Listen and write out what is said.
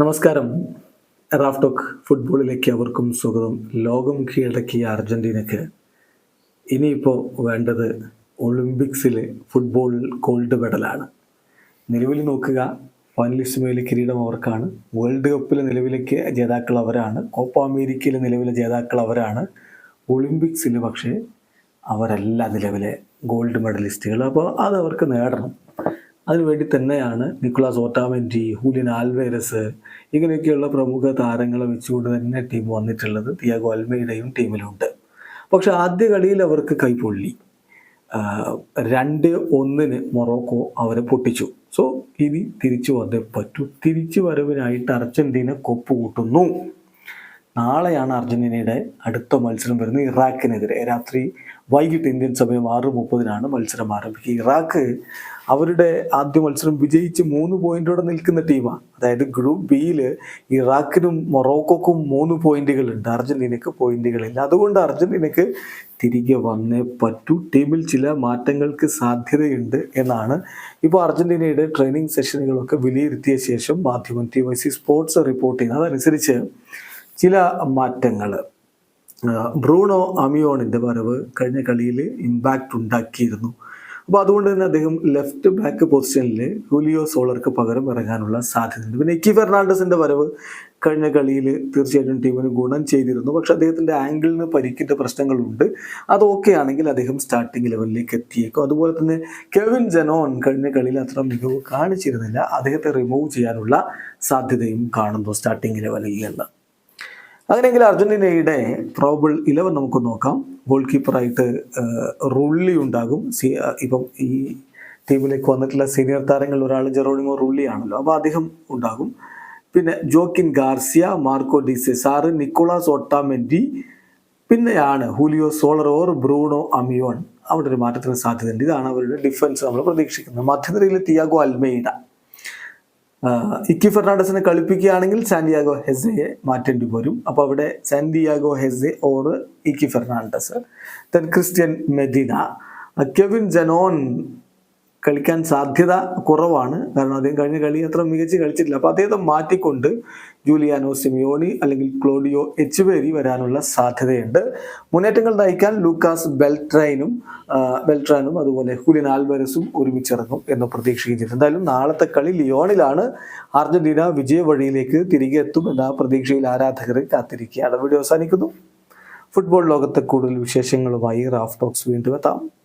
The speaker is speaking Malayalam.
നമസ്കാരം. റാഫ്ടോക്ക് ഫുട്ബോളിലേക്ക് അവർക്കും സ്വാഗതം. ലോകം കീഴടക്കിയ അർജന്റീനയ്ക്ക് ഇനിയിപ്പോൾ വേണ്ടത് ഒളിമ്പിക്സിൽ ഫുട്ബോൾ ഗോൾഡ് മെഡലാണ്. നിലവിൽ നോക്കുക ഫൈനലിസ്റ്റ് മേലെ കിരീടം അവർക്കാണ്. വേൾഡ് കപ്പിലെ നിലവിലേക്ക് ജേതാക്കൾ അവരാണ്. കോപ്പ അമേരിക്കയിലെ നിലവിലെ ജേതാക്കൾ അവരാണ്. ഒളിമ്പിക്സിൽ പക്ഷേ അവരല്ല നിലവിലെ ഗോൾഡ് മെഡലിസ്റ്റുകൾ. അപ്പോൾ അത് അവർക്ക് നേടണം. അതിനുവേണ്ടി തന്നെയാണ് നിക്കുളാസ് ഓട്ടാമെന്റി ഹൂലിൻ ആൽവേരസ് ഇങ്ങനെയൊക്കെയുള്ള പ്രമുഖ താരങ്ങളെ വെച്ചുകൊണ്ട് തന്നെ ടീം വന്നിട്ടുള്ളത്. തിയാഗോ അൽമയുടെയും ടീമിലുണ്ട്. പക്ഷെ ആദ്യ കളിയിൽ അവർക്ക് കൈപൊള്ളി. രണ്ട് ഒന്നിന് മൊറോക്കോ അവരെ പൊട്ടിച്ചു. സോ ഇനി തിരിച്ചു വന്നേ പറ്റൂ. തിരിച്ചു വരവിനായിട്ട് അർജന്റീന കൊപ്പ് കൂട്ടുന്നു. നാളെയാണ് അർജന്റീനയുടെ അടുത്ത മത്സരം വരുന്നത് ഇറാഖിനെതിരെ. രാത്രി വൈകിട്ട് ഇന്ത്യൻ സമയം ആറ് മുപ്പതിനാണ് മത്സരം ആരംഭിക്കുക. ഇറാഖ് അവരുടെ ആദ്യ മത്സരം വിജയിച്ച് മൂന്ന് പോയിന്റോടെ നിൽക്കുന്ന ടീമാണ്. അതായത് ഗ്രൂപ്പ് ബിയിൽ ഇറാഖിനും മൊറോക്കോക്കും മൂന്ന് പോയിന്റുകളുണ്ട്. അർജന്റീനയ്ക്ക് പോയിന്റുകളില്ല. അതുകൊണ്ട് അർജന്റീനയ്ക്ക് തിരികെ വന്നേ പറ്റൂ. ടീമിൽ ചില മാറ്റങ്ങൾക്ക് സാധ്യതയുണ്ട് എന്നാണ് ഇപ്പോൾ അർജന്റീനയുടെ ട്രെയിനിങ് സെഷനുകളൊക്കെ വിലയിരുത്തിയ ശേഷം Madhyamam T Y C sports report ചെയ്യുന്നത്. അതനുസരിച്ച് ചില മാറ്റങ്ങൾ. ബ്രൂണോ അമിയോണിന്റെ വരവ് കഴിഞ്ഞ കളിയിൽ ഇമ്പാക്റ്റ് ഉണ്ടാക്കിയിരുന്നു. അപ്പോൾ അതുകൊണ്ട് തന്നെ അദ്ദേഹം ലെഫ്റ്റ് ബാക്ക് പൊസിഷനിൽ ഹുലിയോ സോളർക്ക് പകരം ഇറങ്ങാനുള്ള സാധ്യതയുണ്ട്. പിന്നെ ഇക്കി ഫെർണാണ്ടസിന്റെ വരവ് കഴിഞ്ഞ കളിയിൽ തീർച്ചയായിട്ടും ടീമിന് ഗുണം ചെയ്തിരുന്നു. പക്ഷെ അദ്ദേഹത്തിന്റെ ആംഗിളിന് പരിക്കിന്റെ പ്രശ്നങ്ങളുണ്ട്. അത് ഓക്കെ ആണെങ്കിൽ അദ്ദേഹം സ്റ്റാർട്ടിംഗ് ലെവലിലേക്ക് എത്തിയേക്കും. അതുപോലെ തന്നെ കെവിൻ ജനോൺ കഴിഞ്ഞ കളിയിൽ അത്ര മികവ് കാണിച്ചിരുന്നില്ല. അദ്ദേഹത്തെ റിമൂവ് ചെയ്യാനുള്ള സാധ്യതയും കാണുന്നു സ്റ്റാർട്ടിംഗ് ലെവലിൽ നിന്ന്. അങ്ങനെയെങ്കിൽ അർജന്റീനയുടെ പ്രോബിൾ ഇലവൻ നമുക്ക് നോക്കാം. ഗോൾ കീപ്പറായിട്ട് റുള്ളി ഉണ്ടാകും. സി ഇപ്പം ഈ ടീമിലേക്ക് വന്നിട്ടുള്ള സീനിയർ താരങ്ങളിൽ ഒരാൾ ജെറോണിമോ റുള്ളി ആണല്ലോ. അപ്പോൾ അദ്ദേഹം ഉണ്ടാകും. പിന്നെ Joaquin Garcia Marco Di Cesare Nicolas Otamendi പിന്നെയാണ് Julio Soler or Bruno Amione. അവിടെ ഒരു മാറ്റത്തിന് സാധ്യതയുണ്ട്. ഇതാണ് അവരുടെ ഡിഫൻസ് നമ്മൾ പ്രതീക്ഷിക്കുന്നത്. മധ്യനിരയിൽ തിയാഗോ അൽമെയ്ഡ. ആഹ് ഇക്കി ഫെർണാണ്ടസിനെ കളിപ്പിക്കുകയാണെങ്കിൽ സാന്റിയാഗോ ഹെസയെ മാറ്റേണ്ടി വരും. അപ്പോൾ അവിടെ Santiago Hezze or Equi Fernandez. Then Cristian Medina Kevin Zenon കളിക്കാൻ സാധ്യത കുറവാണ്. കാരണം അദ്ദേഹം കഴിഞ്ഞ കളി അത്ര മികച്ച് കളിച്ചിട്ടില്ല. അപ്പോൾ അദ്ദേഹത്തെ മാറ്റിക്കൊണ്ട് ജൂലിയാനോ സിമിയോണി അല്ലെങ്കിൽ ക്ലോഡിയോ എച്ചുവേരി വരാനുള്ള സാധ്യതയുണ്ട്. മുന്നേറ്റങ്ങൾ നയിക്കാൻ ലൂക്കാസ് ബെൽട്രൈനും ബെൽട്രാനും അതുപോലെ ഹുലിൻ ആൽബരസും ഒരുമിച്ചിറങ്ങും എന്ന് പ്രതീക്ഷിക്കുന്നു എന്തായാലും നാളത്തെ കളി ലിയോണിലാണ്. അർജന്റീന വിജയ വഴിയിലേക്ക് തിരികെ എത്തും എന്ന പ്രതീക്ഷയിൽ ആരാധകർ കാത്തിരിക്കുകയാണ്. വീഡിയോ അവസാനിക്കുന്നു. ഫുട്ബോൾ ലോകത്തെ കൂടുതൽ വിശേഷങ്ങളുമായി റാഫ് ടോക്സ് വീണ്ടും എത്താം.